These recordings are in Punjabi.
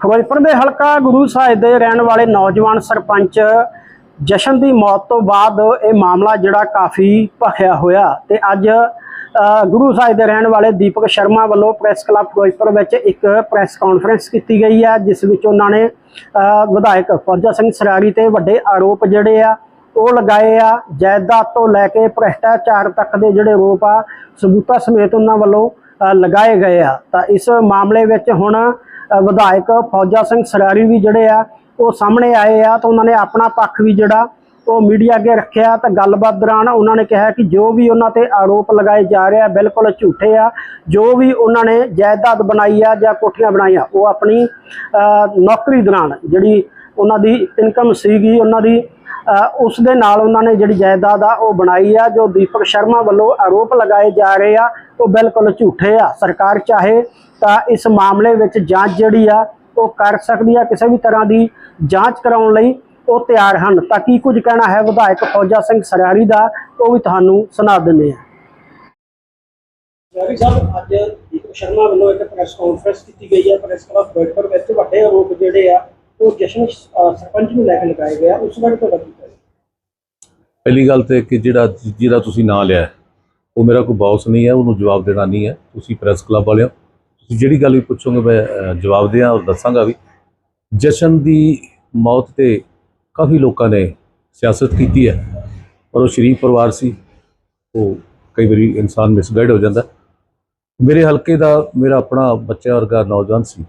ਫਿਰੋਜ਼ਪੁਰ ਦੇ ਹਲਕਾ ਗੁਰੂ ਸਾਹਿਬ ਦੇ ਰਹਿਣ ਵਾਲੇ ਨੌਜਵਾਨ ਸਰਪੰਚ ਜਸ਼ਨ ਦੀ ਮੌਤ ਤੋਂ ਬਾਅਦ ਇਹ ਮਾਮਲਾ ਜਿਹੜਾ ਕਾਫੀ ਭਖਿਆ ਹੋਇਆ ਤੇ ਅੱਜ ਗੁਰੂ ਸਾਹਿਬ ਦੇ ਰਹਿਣ ਵਾਲੇ ਦੀਪਕ ਸ਼ਰਮਾ ਵੱਲੋਂ ਪ੍ਰੈਸ ਕਲੱਬ ਫਿਰੋਜ਼ਪੁਰ ਵਿੱਚ ਇੱਕ ਪ੍ਰੈਸ ਕਾਨਫਰੰਸ ਕੀਤੀ ਗਈ ਹੈ, ਜਿਸ ਵਿੱਚ ਉਹਨਾਂ ਨੇ ਵਿਧਾਇਕ ਫੌਜਾ ਸਿੰਘ ਸਰਾਰੀ ਤੇ ਵੱਡੇ ਆਰੋਪ ਜਿਹੜੇ ਆ, ਉਹ ਲਗਾਏ ਆ, ਜਾਇਦਾਦ ਤੋਂ ਲੈ ਕੇ ਭ੍ਰਿਸ਼ਟਾਚਾਰ ਤੱਕ ਦੇ ਜਿਹੜੇ ਆਰੋਪ ਆ, ਸਬੂਤਾਂ ਸਮੇਤ ਉਹਨਾਂ ਵੱਲੋਂ ਲਗਾਏ ਗਏ ਆ। ਤਾਂ ਇਸ ਮਾਮਲੇ ਵਿੱਚ ਹੁਣ ਵਿਧਾਇਕ ਫੌਜਾ ਸਿੰਘ ਸਰਾਰੀ ਵੀ ਜਿਹੜੇ ਆ, ਉਹ ਸਾਹਮਣੇ ਆਏ ਆ ਤਾਂ ਉਹਨਾਂ ਨੇ ਆਪਣਾ ਪੱਖ ਵੀ ਜਿਹੜਾ ਉਹ ਮੀਡੀਆ ਅੱਗੇ ਰੱਖਿਆ ਤਾਂ ਗੱਲਬਾਤ ਦੌਰਾਨ ਉਹਨਾਂ ਨੇ ਕਿਹਾ ਕਿ ਜੋ ਵੀ ਉਹਨਾਂ ਤੇ ਆਰੋਪ ਲਗਾਏ ਜਾ ਰਹੇ ਆ, ਬਿਲਕੁਲ ਝੂਠੇ ਆ, ਜੋ ਵੀ ਉਹਨਾਂ ਨੇ ਜਾਇਦਾਦ ਬਣਾਈ ਆ ਜਾਂ ਕੋਠੀਆਂ ਬਣਾਈਆਂ, ਉਹ ਆਪਣੀ ਨੌਕਰੀ ਦੌਰਾਨ ਜਿਹੜੀ ਉਹਨਾਂ ਦੀ ਇਨਕਮ ਸੀਗੀ, ਉਹਨਾਂ ਦੀ ਉਸ ਦੇ ਨਾਲ ਉਹਨਾਂ ਨੇ ਜਿਹੜੀ ਜਾਇਦਾਦ ਆ ਉਹ ਬਣਾਈ ਆ, ਜੋ ਦੀਪਕ ਸ਼ਰਮਾ ਵੱਲੋਂ ਆਰੋਪ ਲਗਾਏ ਜਾ ਰਹੇ ਆ, ਉਹ ਬਿਲਕੁਲ ਝੂਠੇ ਆ, ਸਰਕਾਰ ਚਾਹੇ ਤਾਂ ਇਸ ਮਾਮਲੇ ਵਿੱਚ ਜਾਂਚ ਜਿਹੜੀ ਆ ਉਹ ਕਰ ਸਕਦੀ ਆ ਕਿਸੇ ਵੀ ਤਰ੍ਹਾਂ ਦੀ ਜਾਂਚ ਕਰਾਉਣ ਲਈ ਉਹ ਤਿਆਰ ਹਨ। ਤਾਂ ਕੀ ਕੁਝ ਕਹਿਣਾ ਹੈ ਵਿਧਾਇਕ ਫੌਜਾ ਸਿੰਘ ਸਰਿਆਰੀ ਦਾ ਉਹ ਵੀ ਤੁਹਾਨੂੰ ਸੁਣਾ ਦਿੰਦੇ ਆ। ਸਰਿਆਰੀ ਸਾਹਿਬ ਅੱਜ ਦੀਪਕ ਸ਼ਰਮਾ ਵੱਲੋਂ ਇੱਕ ਪ੍ਰੈਸ ਕਾਨਫਰੰਸ ਕੀਤੀ ਗਈ ਹੈ ਪ੍ਰੈਸ ਕਲੱਬ ਬੈਠਕ ਵਿੱਚ ਵੱਡੇ ਆਰੋਪ ਜਿਹੜੇ ਆ ਉਹ ਜਸ਼ਨ ਅ, ਸਰਪੰਚ ਨੂੰ ਲੈ ਕੇ ਲਗਾਏ ਗਏ ਆ। ਉਸ ਬਾਰੇ ਤੁਹਾਡਾ ਕੀ ਕਹਿਣਾ? ਪਹਿਲੀ ਗੱਲ ਤੇ ਕਿ ਜਿਹੜਾ ਜਿਹਦਾ ਤੁਸੀਂ ਨਾਂ ਲਿਆ ਹੈ, ਉਹ ਮੇਰਾ ਕੋਈ ਬੌਸ ਨਹੀਂ ਹੈ ਉਹਨੂੰ ਜਵਾਬ ਦੇਣਾ ਨਹੀਂ ਹੈ। ਤੁਸੀਂ ਪ੍ਰੈਸ ਕਲੱਬ ਵਾਲਿਓ ਜਿਹੜੀ ਗੱਲ ਵੀ ਪੁੱਛੋਗੇ, ਮੈਂ ਜਵਾਬ ਦਿਆਂ ਔਰ ਦੱਸਾਂਗਾ ਵੀ ਜਸ਼ਨ ਦੀ ਮੌਤ ਤੇ ਕਾਫੀ ਲੋਕਾਂ ਨੇ ਸਿਆਸਤ ਕੀਤੀ ਹੈ। ਪਰ ਉਹ ਸ਼ਰੀਫ ਪਰਿਵਾਰ ਸੀ। ਉਹ ਕਈ ਵਾਰੀ ਇਨਸਾਨ ਮਿਸਗਾਈਡ ਹੋ ਜਾਂਦਾ। ਮੇਰੇ ਹਲਕੇ ਦਾ ਮੇਰਾ ਆਪਣਾ ਬੱਚਾ ਵਰਗਾ ਨੌਜਵਾਨ ਸੀ।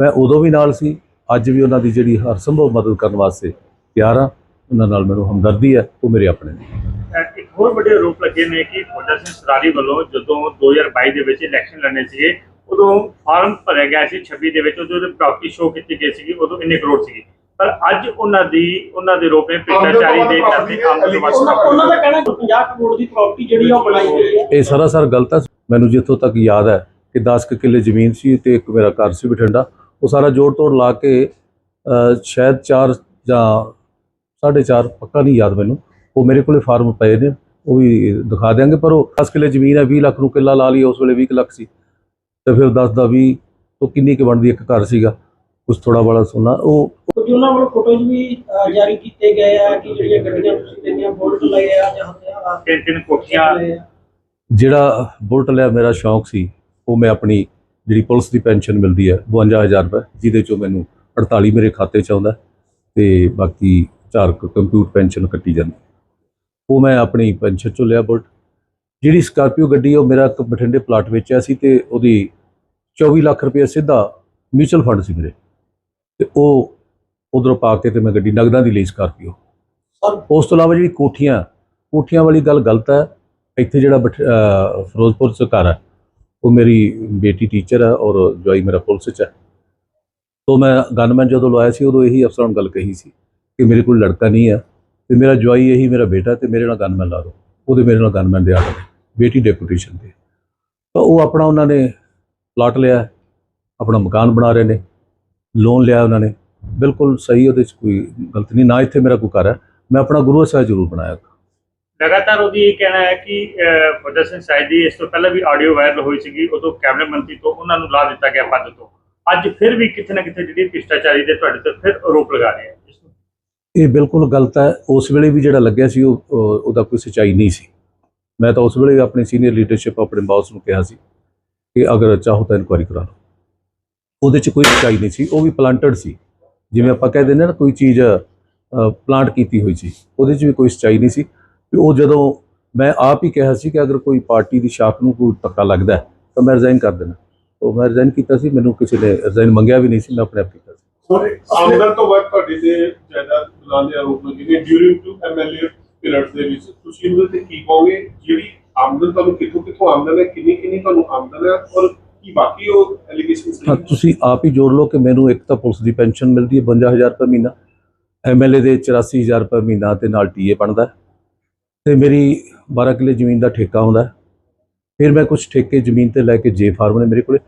ਮੈਂ ਉਦੋਂ ਵੀ ਨਾਲ ਸੀ। ਅੱਜ ਵੀ ਉਹਨਾਂ ਦੀ ਜਿਹੜੀ ਹਰ ਸੰਭਵ ਮਦਦ ਕਰਨ ਵਾਸਤੇ ਤਿਆਰ ਹਾਂ। ਉਹਨਾਂ ਨਾਲ ਮੈਨੂੰ ਹਮਦਰਦੀ ਹੈ। ਉਹ ਮੇਰੇ ਆਪਣੇ ਨੇ। ਇੱਕ ਹੋਰ ਵੱਡੇ ਆਰੋਪ ਲੱਗੇ ਨੇ ਕਿ ਫੌਜਾ ਸਿੰਘ ਸਰਾਰੀ ਵੱਲੋਂ ਜਦੋਂ 2022 ਦੇ ਵਿੱਚ ਇਲੈਕਸ਼ਨ ਲੜਨੇ ਸੀਗੇ ਉਦੋਂ ਫਾਰਮ ਭਰਿਆ ਗਿਆ ਸੀ 26 ਦੇ ਵਿੱਚ ਉਦੋਂ ਉਹਦੀ ਪ੍ਰਾਪਰਟੀ ਸ਼ੋਅ ਕੀਤੀ ਗਈ ਸੀਗੀ ਉਦੋਂ ਇੰਨੇ ਕਰੋੜ ਸੀਗੀ। ਪਰ ਅੱਜ ਉਹਨਾਂ ਦੀ ਉਹਨਾਂ ਦੇ ਰੋਪੇ ਭ੍ਰਿਸ਼ਟਾਚਾਰੀ ਦੇ ਕਰਦੇ ਆਮਦਨ ਉਹਨਾਂ ਉਹਨਾਂ ਦਾ ਕਹਿਣਾ ਕਿ 50 ਕਰੋੜ ਦੀ ਪ੍ਰਾਪਰਟੀ ਜਿਹੜੀ ਉਹ ਬਣਾਈ ਗਈ ਹੈ। ਇਹ ਸਰਾਸਰ ਗਲਤ ਹੈ। ਮੈਨੂੰ ਜਿੱਥੋਂ ਤੱਕ ਯਾਦ ਹੈ ਕਿ 10 ਕੁ ਕਿੱਲੇ ਜ਼ਮੀਨ ਸੀ ਤੇ ਇੱਕ ਮੇਰਾ ਘਰ ਸੀ ਬਠਿੰਡਾ। ਉਹ ਸਾਰਾ ਜੋੜ ਤੋੜ ਲਾ ਕੇ ਸ਼ਾਇਦ 4 ਜਾਂ 4.5 ਪੱਕਾ ਨਹੀਂ ਯਾਦ ਮੈਨੂੰ। ਉਹ ਮੇਰੇ ਕੋਲੇ ਫਾਰਮ ਪਏ ਨੇ ਉਹ ਵੀ ਦਿਖਾ ਦਿਆਂਗੇ ਪਰ ਉਹ 10 ਕਿੱਲੇ ਜ਼ਮੀਨ ਹੈ 20 ਲੱਖ ਨੂੰ ਕਿੱਲਾ ਲਾ ਲਈ ਉਸ ਵੇਲੇ 20 ਕੁ ਲੱਖ ਸੀ। ਤੇ ਫਿਰ 10 ਦਾ 20 ਤੋਂ ਕਿੰਨੀ ਕੁ ਬਣਦੀ ਇੱਕ ਘਰ ਸੀਗਾ ਕੁਛ ਥੋੜਾ ਬੜਾ ਸੋਨਾ ਉਹ ਕੁਝ ਉਹਨਾਂ ਵੱਲੋਂ ਫੋਟੋਜ਼ ਵੀ ਅ, ਜਾਰੀ ਕੀਤੇ ਗਏ ਆ ਕਿ ਜਿਹੜੀਆਂ ਗੱਡੀਆਂ ਤੁਸੀਂ ਲੈਣੀਆਂ ਬੋਲਟ ਲਏ ਆ ਜਾਂ ਹਥਿਆਰ ਤਿੰਨ ਤਿੰਨ ਕੋਠੀਆਂ। ਲਏ ਆ। ਜਿਹੜਾ ਬੁਲਟ ਲਿਆ ਮੇਰਾ ਸ਼ੌਂਕ ਸੀ ਉਹ ਮੈਂ ਆਪਣੀ ਜਿਹੜੀ ਪੁਲਿਸ ਦੀ ਪੈਨਸ਼ਨ ਮਿਲਦੀ ਹੈ 52000 ਰੁਪਏ ਜਿਹਦੇ ਚੋਂ ਮੈਨੂੰ 48 ਮੇਰੇ ਖਾਤੇ 'ਚ ਆਉਂਦਾ ਤੇ ਬਾਕੀ ਚਾਰ ਕੰਪਿਊਟਰ ਪੈਨਸ਼ਨ ਕੱਟੀ ਜਾਂਦੀ ਉਹ ਮੈਂ ਆਪਣੀ ਪੈਨਸ਼ਨ ਚੋਂ ਲਿਆ ਬੁਲਟ। ਜਿਹੜੀ ਸਕਾਰਪੀਓ ਗੱਡੀ ਉਹ ਮੇਰਾ ਇੱਕ ਬਠਿੰਡੇ ਪਲਾਟ ਵੇਚਿਆ ਸੀ ਤੇ ਉਹਦੀ 24 ਲੱਖ ਰੁਪਏ ਸਿੱਧਾ ਮਿਊਚੁਅਲ ਫੰਡ ਸੀ ਮੇਰੇ। ਤੇ ਉਹ ਉਧਰੋਂ ਪਾ ਕੇ ਤੇ ਮੈਂ ਗੱਡੀ ਨਗਦਾਂ ਦੀ ਲਈ ਸਕਾਰਪੀਓ। ਸਰ ਉਸ ਤੋਂ ਇਲਾਵਾ ਜਿਹੜੀ ਕੋਠੀਆਂ ਕੋਠੀਆਂ ਵਾਲੀ ਗੱਲ ਗਲਤ ਹੈ ਇੱਥੇ ਜਿਹੜਾ ਫਿਰੋਜ਼ਪੁਰ ਚ ਘਰ ਹੈ ਉਹ ਮੇਰੀ ਬੇਟੀ ਟੀਚਰ ਹੈ ਔਰ ਜਵਾਈ ਮੇਰਾ ਪੁਲਿਸ ਚ ਹੈ ਤੋਂ ਮੈਂ ਗਨਮੈਨ ਜਦੋਂ ਲਵਾਇਆ ਸੀ ਉਦੋਂ ਇਹੀ ਅਫਸਰਾਂ ਨੂੰ ਗੱਲ ਕਹੀ ਸੀ ਕਿ ਮੇਰੇ ਕੋਲ ਲੜਕਾ ਨਹੀਂ ਹੈ ਤੇ ਮੇਰਾ ਜਵਾਈ ਇਹੀ ਮੇਰਾ ਬੇਟਾ ਤੇ ਮੇਰੇ ਨਾਲ ਗਨਮੈਨ ਲਾ ਦਿਓ ਉਹਦੇ ਮੇਰੇ ਨਾਲ ਗਨਮੈਨ ਦੇ ਆਰਡਰ ਬੇਟੀ ਡੈਪੂਟੇਸ਼ਨ ਤੇ। ਤਾਂ ਉਹ ਆਪਣਾ ਉਹਨਾਂ ਨੇ ਪਲਾਟ ਲਿਆ ਆਪਣਾ ਮਕਾਨ ਬਣਾ ਰਹੇ ਨੇ ਲੋਨ ਲਿਆ ਉਹਨਾਂ ਨੇ। ਬਿਲਕੁਲ ਸਹੀ ਉਹਦੇ ਚ ਕੋਈ ਗਲਤ ਨਹੀਂ ਨਾ ਇੱਥੇ ਮੇਰਾ ਕੋਈ ਘਰ ਹੈ ਮੈਂ ਆਪਣਾ ਗੁਰੂ ਸਾਹਿਬ ਜ਼ਰੂਰ ਬਣਾਇਆ ਲਗਾਤਾਰ ਉਹਦੀ ਇਹ ਕਹਿਣਾ ਹੈ ਕਿ ਫੌਜਾ ਸਿੰਘ ਸਰਾਰੀ ਦੀ ਇਸ ਤੋਂ ਪਹਿਲਾਂ ਵੀ ਆਡੀਓ ਵਾਇਰਲ ਹੋਈ ਸੀਗੀ ਉਦੋਂ ਕੈਬਨਿਟ ਮੰਤਰੀ ਤੋਂ ਉਹਨਾਂ ਨੂੰ ਲਾ ਦਿੱਤਾ ਗਿਆ ਪਦ ਤੋਂ। ਅੱਜ ਫਿਰ ਵੀ ਕਿਤੇ ਨਾ ਕਿਤੇ ਜਿਹੜੀ ਭ੍ਰਿਸ਼ਟਾਚਾਰੀ ਦੇ ਤੁਹਾਡੇ ਤੇ ਫਿਰ ਆਰੋਪ ਲਗਾ ਰਹੇ ਆ। ਇਹ ਬਿਲਕੁਲ ਗਲਤ ਹੈ। ਉਸ ਵੇਲੇ ਵੀ ਜਿਹੜਾ ਲੱਗਿਆ ਸੀ ਉਹ- ਉਹਦਾ ਕੋਈ ਸਚਾਈ ਨਹੀਂ ਸੀ। ਮੈਂ ਤਾਂ ਉਸ ਵੇਲੇ ਆਪਣੀ ਸੀਨੀਅਰ ਲੀਡਰਸ਼ਿਪ ਆਪਣੇ ਬਾਸ ਨੂੰ ਕਿਹਾ ਸੀ ਕਿ ਅਗਰ ਚਾਹੋ ਤਾਂ ਇਨਕੁਆਇਰੀ ਕਰਾ ਲਓ। ਉਹਦੇ 'ਚ ਕੋਈ ਸਚਾਈ ਨਹੀਂ ਸੀ, ਉਹ ਵੀ ਪਲਾਂਟਡ ਸੀ। ਜਿਵੇਂ ਆਪਾਂ ਕਹਿ ਦਿੰਦੇ ਹਾਂ ਨਾ, ਕੋਈ ਚੀਜ਼ ਪਲਾਂਟ ਕੀਤੀ ਹੋਈ ਸੀ, ਉਹਦੇ 'ਚ ਵੀ ਕੋਈ ਸਚਾਈ ਨਹੀਂ ਸੀ। ਉਹ ਜਦੋਂ ਮੈਂ ਆਪ ਹੀ ਕਿਹਾ ਸੀ ਕਿ ਅਗਰ ਕੋਈ ਪਾਰਟੀ ਦੀ ਸ਼ਾਖ ਨੂੰ ਕੋਈ ਧੱਕਾ ਲੱਗਦਾ ਤਾਂ ਮੈਂ ਰਿਜ਼ਾਈਨ ਕਰ ਦੇਣਾ। ਉਹ ਮੈਂ ਰਿਜ਼ਾਈਨ ਕੀਤਾ ਸੀ, ਮੈਨੂੰ ਕਿਸੇ ਨੇ ਰਿਜ਼ਾਈਨ ਮੰਗਿਆ ਵੀ ਨਹੀਂ ਸੀ, ਮੈਂ ਆਪਣੇ ਆਪ ਕੀਤਾ ਸੀ। ਆਮਦਨ ਤੋਂ ਵੱਧ ਤੁਹਾਡੇ ਤੇ ਜਾਇਦਾਦ ਬਣਾਉਣ ਆਰੋਪ ਲੱਗੇ ਡਿਊਰਿੰਗ ਟੂ ਐਮਐਲਏ ਪੀਰੀਅਡ ਦੇ ਵਿੱਚ। ਤੁਸੀਂ ਇਹਦੇ ਤੇ ਕੀ ਕਹੋਗੇ? ਜਿਹੜੀ ਆਮਦਨ ਤੁਹਾਨੂੰ ਕਿੱਥੋਂ ਕਿੱਥੋਂ ਆਮਦਨ ਹੈ, ਕਿੰਨੀ ਕਿੰਨੀ ਤੁਹਾਨੂੰ ਆਮਦਨ ਹੈ ਔਰ ਕੀ ਬਾਕੀ ਉਹ ਐਲੀਗੇਸ਼ਨਸ ਹਾਂ, ਤੁਸੀਂ ਆਪ ਹੀ ਜੋੜ ਲਓ ਕਿ ਮੈਨੂੰ ਇੱਕ ਤਾਂ ਪੁਲਿਸ ਦੀ ਪੈਨਸ਼ਨ ਮਿਲਦੀ ਹੈ 52000 ਰੁਪਏ ਮਹੀਨਾ। ਐਮਐਲਏ ਦੇ 84000 ਰੁਪਏ ਮਹੀਨਾ ਤੇ ਨਾਲ ਟੀਏ ਬਣਦਾ ਹੈ। ਤੇ ਮੇਰੀ 12 ਕਿੱਲੇ ਜ਼ਮੀਨ ਦਾ ਠੇਕਾ ਹੁੰਦਾ ਫਿਰ ਮੈਂ ਕੁਝ ਠੇਕੇ ਜ਼ਮੀਨ ਤੇ ਲੈ ਕੇ ਜੇ ਫਾਰਮ ਨੇ ਮੇਰੇ ਕੋਲੇ।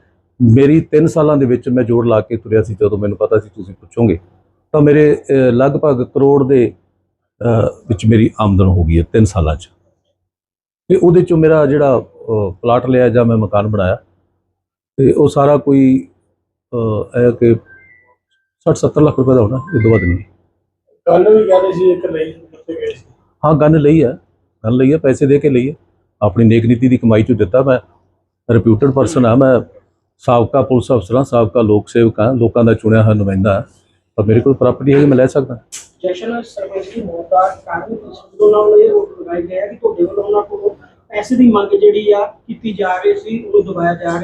ਮੇਰੀ 3 ਸਾਲਾਂ ਦੇ ਵਿੱਚ ਮੈਂ ਜੋੜ ਲਾ ਕੇ ਤੁਰਿਆ ਸੀ ਜਦੋਂ ਮੈਨੂੰ ਪਤਾ ਸੀ ਤੁਸੀਂ ਪੁੱਛੋਗੇ। ਤਾਂ ਮੇਰੇ ਲਗਭਗ ਕਰੋੜ ਦੇ ਵਿੱਚ ਮੇਰੀ ਆਮਦਨ ਹੋ ਗਈ ਹੈ 3 ਸਾਲਾਂ 'ਚ। ਤੇ ਉਹਦੇ 'ਚੋਂ ਮੇਰਾ ਜਿਹੜਾ ਪਲਾਟ ਲਿਆ ਜਾਂ ਮੈਂ ਮਕਾਨ ਬਣਾਇਆ ਤੇ ਉਹ ਸਾਰਾ ਕੋਈ ਇਹ ਕਿ 60 70 ਲੱਖ ਰੁਪਏ ਦਾ ਹੋਣਾ ਇਹ ਤੋਂ ਵੱਧ ਨਹੀਂ। ਕੱਲ ਵੀ ਕਹਿੰਦੇ ਸੀ ਇੱਕ ਲਈ ਕਿੱਥੇ ਗਏ ਸੀ? ਹਾਂ ਗਨ ਲਈ ਹੈ ਗਨ ਲਈ ਹੈ ਪੈਸੇ ਦੇ ਕੇ ਲਈ ਹੈ। ਆਪਣੀ ਨੇਕ ਨੀਤੀ ਦੀ ਕਮਾਈ ਚੋਂ ਦਿੱਤਾ ਮੈਂ ਰਿਪਿਊਟਡ ਪਰਸਨ ਆ ਮੈਂ ਸਾਬਕਾ ਪੁਲਿਸ ਅਫਸਰ ਹਾਂ ਸਾਬਕਾ ਲੋਕ ਸੇਵਕ ਹਾਂ ਲੋਕਾਂ ਦਾ ਚੁਣਿਆ ਹੋਇਆ ਨੁਮਾਇੰਦਾ ਤਾਂ ਮੇਰੇ ਕੋਲ ਪ੍ਰਾਪਰਟੀ ਹੈ ਕਿ ਮੈਂ ਲੈ ਸਕਦਾ। ਜਸ਼ਨ ਸਰਪੰਚ ਦੀ ਮੌਤ ਦਾ ਕਾਰਨ ਜਦੋਂ ਵੱਲੋਂ ਇਹ ਰੋਕ ਲਗਾਈ ਗਿਆ ਕਿ ਤੁਹਾਡੇ ਵੱਲੋਂ ਉਹਨਾਂ ਕੋਲੋਂ ਪੈਸੇ ਦੀ ਮੰਗ ਜਿਹੜੀ ਆ ਕੀਤੀ ਜਾ ਰਹੀ ਸੀ, ਉਹਨੂੰ ਦਬਾਇਆ ਜਾ ਰਿਹਾ।